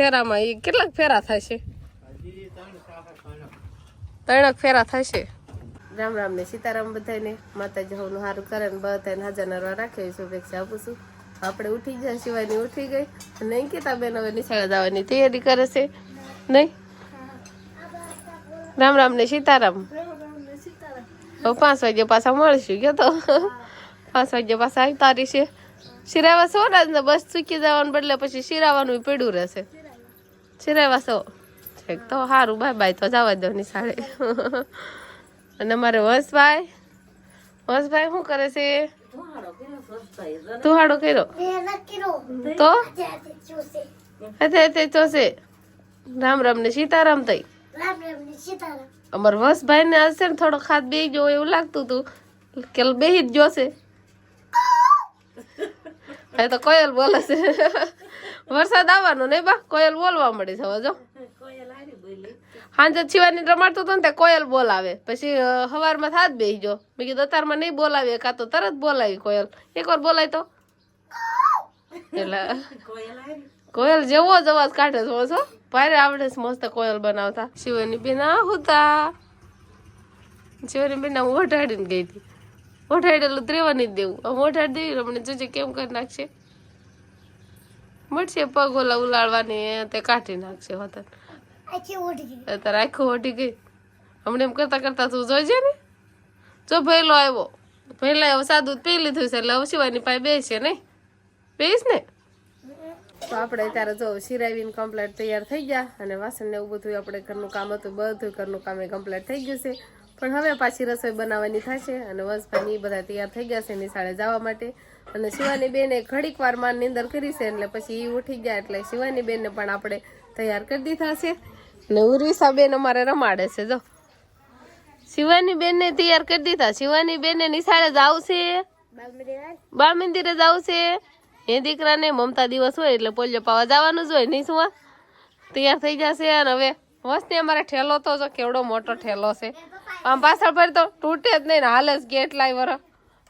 ફેરામાં એ કેટલાક ફેરા થશે ત્રણક ફેરા થશે રામ રામ ને સીતારામ બધાને માતાજી હવનું સારું કરે ને બધાને હાજર નરવા રાખે એવી શુભેચ્છા આપું છું. આપણે ઉઠી ગયા શિવાની ઉઠી ગઈ. અને અંકિતા બેન હવે નિશાળે જવાની તૈયારી કરે છે. નહીં? રામ રામ ને સીતારામ. હવે પાંચ વાગે પાછા મળશું, ગયો તો. પાંચ વાગે પાછા આવી તારી છે. શિરાવા સોના બસ ચૂકી જવાનું બદલે પછી શિરાવાનું પડ્યું રહેશે. શિરાવા વાસો છેક તો સારું બાય બાય તો જવા દો નિશાળે અને અમારે વંશભાઈ વંશભાઈ શું કરે છે? તુહાડો કર્યો? તો? હતે હતે ચોસે. રામ રામ ને સીતારામ તઈ. અમાર વંશભાઈ ને હશે ને થોડો ખાત બે જો એવું લાગતું હતું કે બેહી જ જોશે એ તો કોયલ બોલે છે. વરસાદ આવવાનો નહીં બા? કોયલ બોલવા મળી છે જો. હાંજે છીવાની રમાડતો હતો ને તે કોયલ બોલાવે. પછી સવારમાં થાત બેહી જો મેં કીધું અત્યારમાં નહીં બોલાવે કાં તો તરત બોલાવી કોયલ. એકવાર બોલાય તો. એટલે, કોયલ જેવો જ અવાજ કાઢે છો છો ભારે આવડે છે મસ્ત કોયલ બનાવતા. શિવાની બેન આ શિવની બેન હું ઓઢાડીને ગઈ હતી. ઓઢાડેલું ત્રેવાની જ દેવું. હવે ઓઢાડી દેવી રમણે જોજે કેમ કરી નાખશે. મળશે પગ ઓલા ઉલાળવાની તે કાઢી નાખશે હોતા અત્યારે આખું ઓઢી ગઈ. હમણાં એમ કરતા કરતા તું જોજે ને. જો ભેલો આવ્યો. ભેલા હવે સાદું પી લીધું છે એટલે હવે શિવાની પાસે બેસે નહીં બેસ ને. તો આપણે અત્યારે જો સિરાવીને કમ્પ્લેટ તૈયાર થઈ ગયા અને વાસણ ને એવું બધું આપણે ઘરનું કામ હતું બધું ઘરનું કામ એ કમ્પ્લેટ થઈ ગયું છે. પણ હવે પાછી રસોઈ બનાવવાની થશે અને વંશભાઈ બધા તૈયાર થઈ ગયા છે નિશાળે જવા માટે. અને શિવાની બેને ઘડીક વારમાં નિંદર કરી છે એટલે પછી એ ઉઠી ગયા એટલે શિવાની બેનને પણ આપણે તૈયાર કરી દીધા છે. અને ઉર્વિસા બેન અમારે રમાડે છે, જો. શિવાની બેનને તૈયાર કરી દીધા. શિવાની બેનને નિશાળે જાવ છે બાળ મંદિરે જાવ છે એ દીકરાને મમતા દિવસ હોય એટલે પોલિયો પાવા જવાનું જ હોય નહીં શું તૈયાર થઈ જશે અને હવે મસ્ત અમારે ઠેલો તો જો કેવડો મોટો ઠેલો છે. આમ પાછળ ફરી તો તૂટે જ નહીં હાલે જ ગેટ લાવી વરો.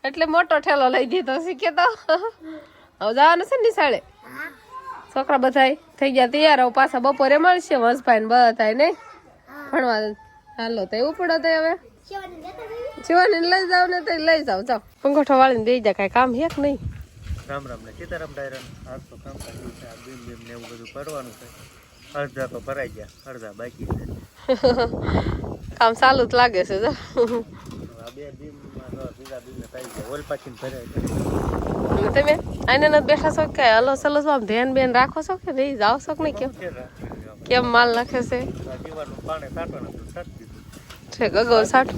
એટલે મોટો ઠેલો લઈ દીધો શીખે તો. હવે જવાનું છે ને નિશાળે. છોકરા બધા થઈ ગયા તૈયાર, હવે પાછા બપોરે મળશે વંશભાઈ ને બધા નહીં? ભણવા. હાલો, તો એવું પડે તો હવે. જીવાની લઈ જાવ ને તો લઈ જાવ. જાવ. પંખોઠો વાળીને દઈ જાય કાંઈ કામ હેક નહીં. રામ રામ ને સીતારામ ડાયરા આજ તો કામ કર્યું છે, આ બીમ બીમ ને એવું બધું કરવાનું છે. અડધા તો ભરાઈ ગયા અડધા બાકી છે. કામ ચાલુ જ લાગે છે જો. આ બે બીમમાં તો બીજા બીમને થઈ ગયા ઓલ પાછી ભરાય તમે આને બેઠા છો કે હલો ચલો છો આમ ધ્યાન બેન રાખો છો કે નહીં? જાઓ છો કે નહીં કેમ. કેમ માલ નાખે છે? છે ગગો સાઠ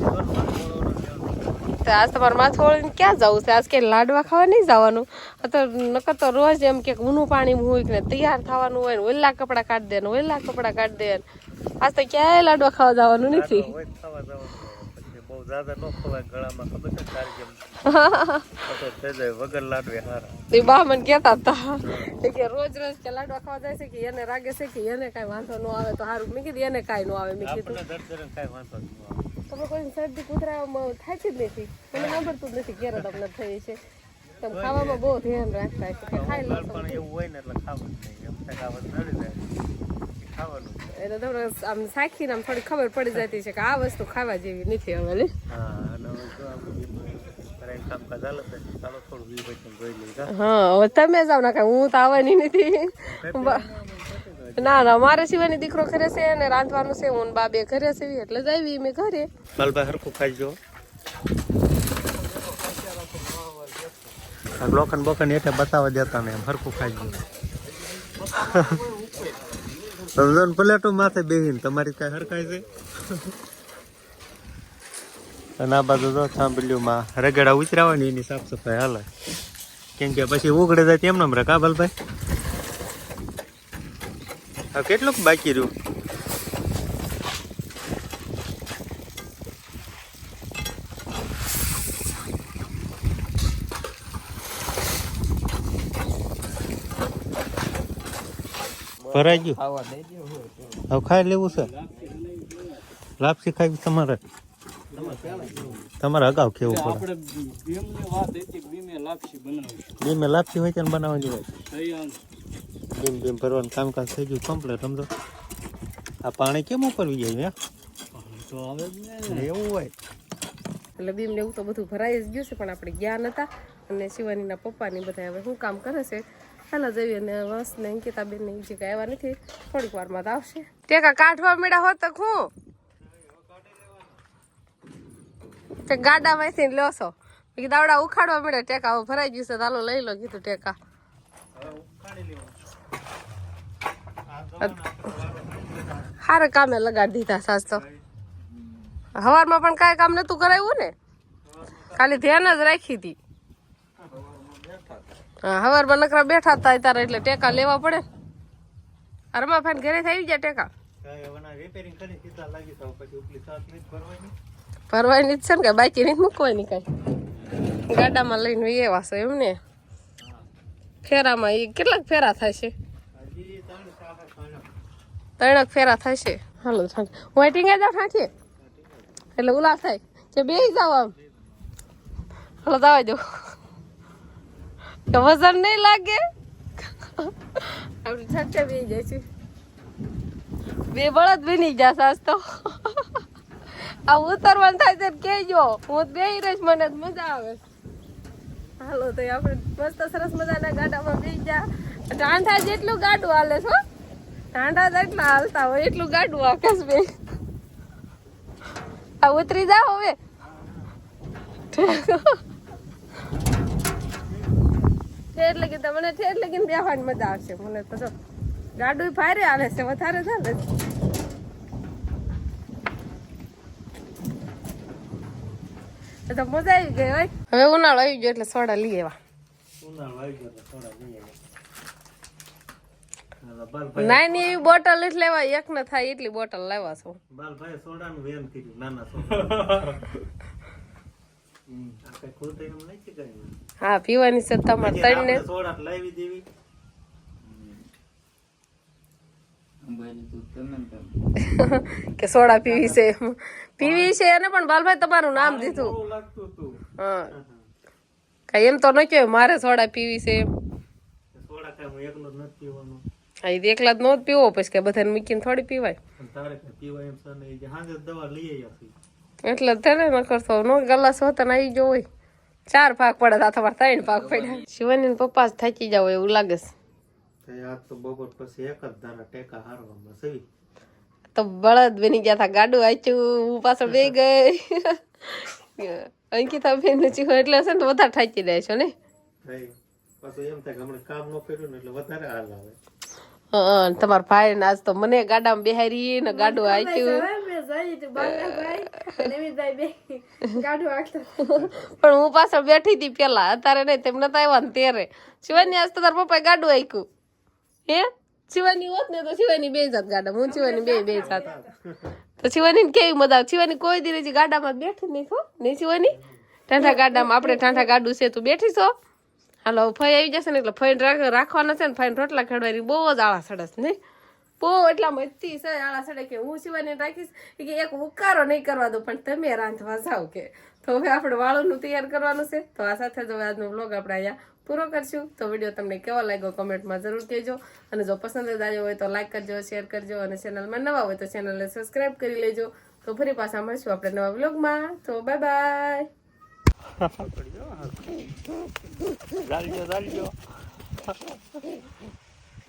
તો આજ તમારે માથું વળીને ક્યાં જવું છે? આજ કે લાડવા ખાવા નહીં જવાનું? તો નકર તો રોજ એમ કે ઊનું પાણી હોય ને તૈયાર થવાનું હોય ને ઓલા કપડાં કાઢી દે ને ઓલા કપડાં કાઢી દે ને. આજ તો ક્યાંય લાડવા ખાવા જવાનું નથી. હોય તો ખાવા જવાનું. પછી બહુ જ્યાદા ન ખવાય ગળામાં ખબર છે? તારી જેમ. ખબર થઈ જાય વગર લાડવે હારા. તો એ બા મને કહેતા હતા. કે રોજ રોજ કે લાડવા ખાવા જાય છે કે એને રાગે છે કે એને કાંઈ વાંધો ન આવે તો સારું મેં કીધું એને કઈ ન આવે. મેં કીધું તમે કોઈ શરદી કૂતરામાં થાય છે જ નથી. મને સાંભળતું જ નથી ક્યારે તમને થઈ છે. તમે ખાવામાં બહુ ધ્યાન રાખતા છે કે ખાઈ લો પણ એવું હોય ને એટલે ખાવાનું નહીં. એમ નડી જાય. ખાવાનું એટલે તમને આમ સાખીને આમ થોડી ખબર પડી જતી છે કે આ વસ્તુ ખાવા જેવી નથી હવે લે. હા તમે જાવ ના કાંઈ હું તો આવવાની નથી. ના ના મારે સિવાયની દીકરો ઘરે છે અને રાંધવાનું છે, હું બાબે ઘરે છે, એટલે જ આવી મેં ઘરે. માલભાઈ હરખું ખાઈ જો. લોખંડ બોખંડ હેઠે બતાવવા દેતા ને એમ, હરખું ખાઈ જો. સમજો પ્લેટો માથે બેહીને તમારી કઈ હરખાય છે? અને આ બાજુ જો સાંભળ્યું રગડા ઉતરાવાની એની સાફ સફાઈ હાલે. કેમ કે પછી ઉગડે જાય તેમ નામ રે કા બાલભાઈ હવે કેટલુંક બાકી રહ્યું? ભરાઈ ગયું? હવે ખાઈ લેવું છે? લાપસી ખાવી તમારે? તમારે અગાઉ કેવું પડે? આપણે ભીમની વાત હતી કે ભીમે લાપસી બનાવી બે મેં લાપસી હોય ત્યારે બનાવવાની હોય બીમ બીમ ભરવાનું કામકાજ થઈ ગયું કમ્પ્લીટ સમજો? આ પાણી કેમ ઉપરવી જાય તો હવે એવું હોય. એટલે બીમ ને એવું તો બધું ભરાઈ જ ગયું છે પણ આપણે ગયા નતા. અને શિવાનીના પપ્પાની બધા હવે શું કામ કરે છે? હાલો જઈએ અને વંશ ને અંકિતાબેન ને જે કાંઈ આવ્યા નથી થોડીક વારમાં તો આવશે. ટેકા કાઢવા મેળા હોત તો હું તે ગાડામાંથી લો છો. દાવડા ઉખાડવા મળે ટેકા ભરાઈ ગયું છે તો હાલો લઈ લો કીધું ટેકા. હારે કામે લગાડી દીધા સાસ તો. હવારમાં પણ કાંઈ કામ નતું કરાવ્યું ને? ખાલી ધ્યાન જ રાખી હતી. હા હવારમાં નકરા બેઠા હતા તારે એટલે ટેકા લેવા પડે. અરમા ફાઈન ઘરે થઈ ગયા ટેકા? ભરવાની. જ છે ને કે બાકી નહીં મૂકવાની કાંઈ? ગાડામાં લઈને એવા છો એમ ને? ફેરામાં એ કેટલાક ફેરા થાય છે હજી ત્રણ ચાર ત્રણ ત્રણક ફેરા થશે. હાલો હું વાઇટિંગ જાઉં ઠાઠીએ એટલે ઉલાસ થાય. જે બે જાવ આમ. હાલો દાવા દો. તો વજન નહીં લાગે. આપણે ઠાઠે બે જાય છે બે બળદ બની ગયા સાસ તો. આ ઉતરવાનું થાય છે કેજો હું બે રહીશ મને મજા આવે. હાલો તો આપણે મસ્ત સરસ મજાના ગાડામાં બેસી જા ટાંઠા જેટલું ગાડું હાલે છો ટાંડા જ એટલા હાલતા હોય એટલું ગાડું આકાશ ભાઈ આ ઉતરી જાઓ હવે. ઠેર લગી તમને ઠેર લગીને બેહવાની મજા આવશે. મને તો જો ગાડું ભારે આવે છે વધારે ચાલે છે. તો મજા આવી ગઈ હોય. હવે ઉનાળો આવી ગયો એટલે સોડા લઈ આવ્યા. ઉનાળો આવી ગયો તો થોડા લઈ આવ્યા. નાની એવી બોટલ એટલે લેવા એક ને થાય એટલી બોટલ લાવવા છો. બાલભાઈ સોડાનું વેન કર્યું નાના સોડા. હા પીવાની છે તમારે ત્રણ ને સોડા લાવી દેવી. કે સોડા પીવી છે એમ. પીવી છે એને પણ બાલભાઈ તમારું નામ દીધું હા. કઈ એમ તો ન કહેવાય મારે સોડા પીવી છે એમ. સોડા હું એ એકલા જ નો જ પીવો પછી કે બધાને મૂકીને થોડી પીવાય. તારે એમ દવા લઈ આવ્યા એટલે તેને ન કરતો નો ગલાસ હોતા ને આવી જો હોય. ચાર ભાગ પડે તો આ તમારે ત્રણ ભાગ પડ્યા. શિવાની પપ્પા જ થાકી જાવ એવું લાગે છે. તો આજ તો બપોર પછી એક જ ધારા ટેકા હારવામાં સવી તો બળદ બની ગયા હતા ગાડું આચ્યું હું પાછળ બે ગઈ. અંકિતા બેન ચીખો એટલે છે ને વધારે થાકી જાય છે ને? પાછું એમ થાય હમણાં કામ ન કર્યું ને એટલે વધારે હાલ આવે. તમારા ભાઈ ને આજ તો મને ગાડામાં બેહારી ને ગાડું આચ્યું પણ હું પાછળ બેઠી હતી પેલા અત્યારે નહીં તેમ નતા આવ્યા ને ત્યારે. શિવાની આજ તો તાર પપ્પાએ ગાડું આખ્યું હે? શિવાની હોત ને તો શિવાની બે જાત ગાડા હું શિવાની બે બે જાત. તો શિવાની કેવી મજા આવે? શિવાની કોઈ દી હજી ગાડામાં બેઠી નહીં છો નહીં શિવાની? ઠાંઠા ગાડામાં આપણે ઠાંઠા ગાડું છે તું બેઠી છો? હાલો ફઈ આવી જશે ને એટલે ફઈ રાખવાના છે ને, ફઈને રોટલા ખેડવાની બહુ જ આળા સડસ નહીં? બહુ એટલી છે આળા સડે કે હું સિવાયને રાખીશ કે એક ઉકારો નહીં કરવા દો પણ તમે રાંધવા જાઓ કે. તો હવે આપણે વાળોનું તૈયાર કરવાનું છે. તો આ સાથે જ હવે આજનો બ્લોગ આપણે અહીંયા પૂરો કરશું. તો વીડિયો તમને કેવો લાગ્યો કમેન્ટમાં જરૂર કહેજો. અને જો પસંદ જ આવ્યો હોય તો લાઈક કરજો શેર કરજો અને ચેનલમાં નવા હોય તો ચેનલને સબસ્ક્રાઈબ કરી લેજો. તો ફરી પાછા મળશું આપણે નવા બ્લોગમાં તો બાય બાય ચાલજો ચાલજો